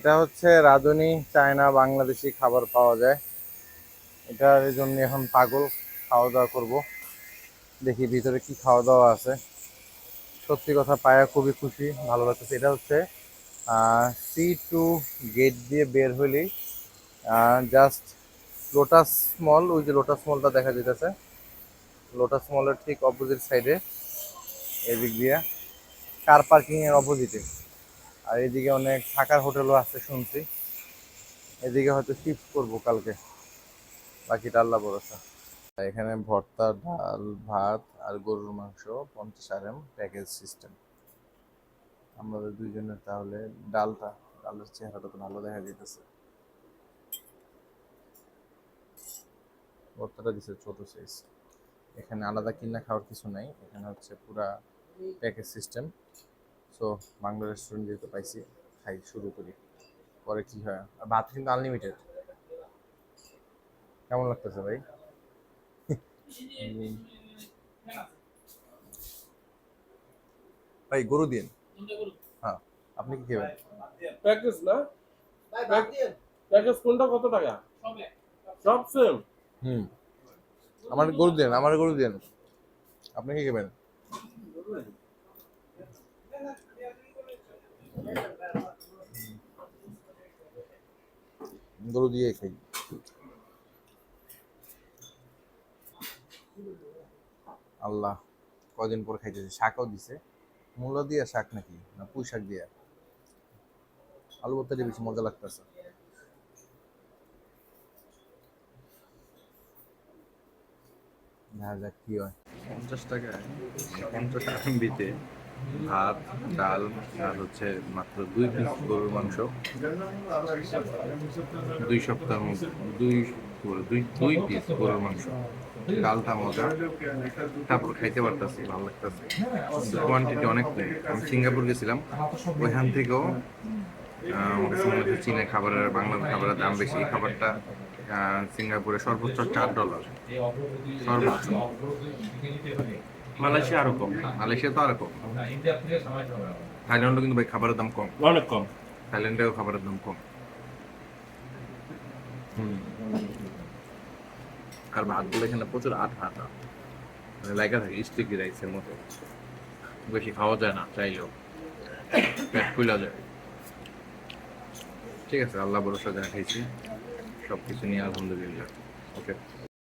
এটা হচ্ছে রাঁধুনি, চায়না, বাংলাদেশি খাবার পাওয়া যায়। এটার জন্য এখন পাগল খাওয়া দাওয়া করব। দেখি ভিতরে কি খাওয়া দাওয়া আছে। সত্যি কথা, পায়া খুবই খুশি, ভালো লাগতেছে। এটা হচ্ছে সি টু গেট দিয়ে বের হইলেই জাস্ট লোটাস মল ওই যে লোটাস মলটা দেখা যেতেছে লোটাস মলের ঠিক অপোজিট সাইডে এদিক দিয়ে কার পার্কিংয়ের অপোজিটে আর এদিকে অনেক থাকার হোটেলও আছে শুনছি। এদিকে হয়তো শিফট করব কালকে। বাকিটা আল্লাহ ভরসা। এখানে ভর্তা, ডাল, ভাত আর গরুর মাংস, পঞ্চাশ আর এম প্যাকেজ সিস্টেম আমাদের দুইজনের তাহলে ডালটা, ডালের চেহারাটা তো ভালো দেখা যেতেছে ভর্তাটা দিছে ছোট সাইজ এখানে আলাদা কিনা খাওয়ার কিছু নাই। এখানে হচ্ছে পুরা package system so Bangla restaurant যেহেতু পাইছি খাই শুরু করি। পরে কি হয়? আর ভাত কিন্তু আনলিমিটেড কেমন লাগতেছে ভাই? ভাই গরু দিন হ্যাঁ আপনি কি খাবেন? প্যাকেজ না? প্যাকেজ কোনটা কত টাকা? সব। সেম হুম। আমার গরু দেন আমার গরু দেন। আপনি কি খাবেন? গরু দিয়ে খাই। আল্লাহ কদিন পর খাইতেছি? শাকও দিছে। মূলা দিয়া শাক নাকি? না পুঁই শাক দিয়া? আলু ভর্তাটা বেশি মজা লাগতেছে। দেখা যাক কি হয়। পঞ্চাশ টাকা পঞ্চাশ আরম্বিতে ভাত, ডাল আর হচ্ছে মাত্র দুই পিস গরুর মাংস। দুই সপ্তাহের মধ্যে, দুই দুই দুই পিস গরুর মাংস। ডালটা মজা। তারপর খাইতে পারতাছি, ভালো লাগতেছে। কোয়ান্টিটি অনেক আমি সিঙ্গাপুর গেছিলাম। ওইখান থেকেও আমার চীনের খাবারের বাংলার খাবারের দাম বেশি। এই খাবারটা সিঙ্গাপুরে সর্বোচ্চ চার ডলার। সর্বোচ্চ। মালয়েশিয়া আরও কম। মালয়েশিয়া তো আর কম। থাইল্যান্ডও কিন্তু ভাই খাবারের দাম কম। অনেক কম। থাইল্যান্ডেও খাবারের দাম কম। আর ভাতগুলো এখানে প্রচুর আঠা আঠা মানে লাইকা থাকে স্টিকি রাইসের মতো। বেশি খাওয়া যায় না চাইলেও। পেট ফুলা যায়। ঠিক আছে আল্লাহ ভরসা যা খাইছি সব কিছু নিয়ে আলহামদুলিল্লাহ। ওকে।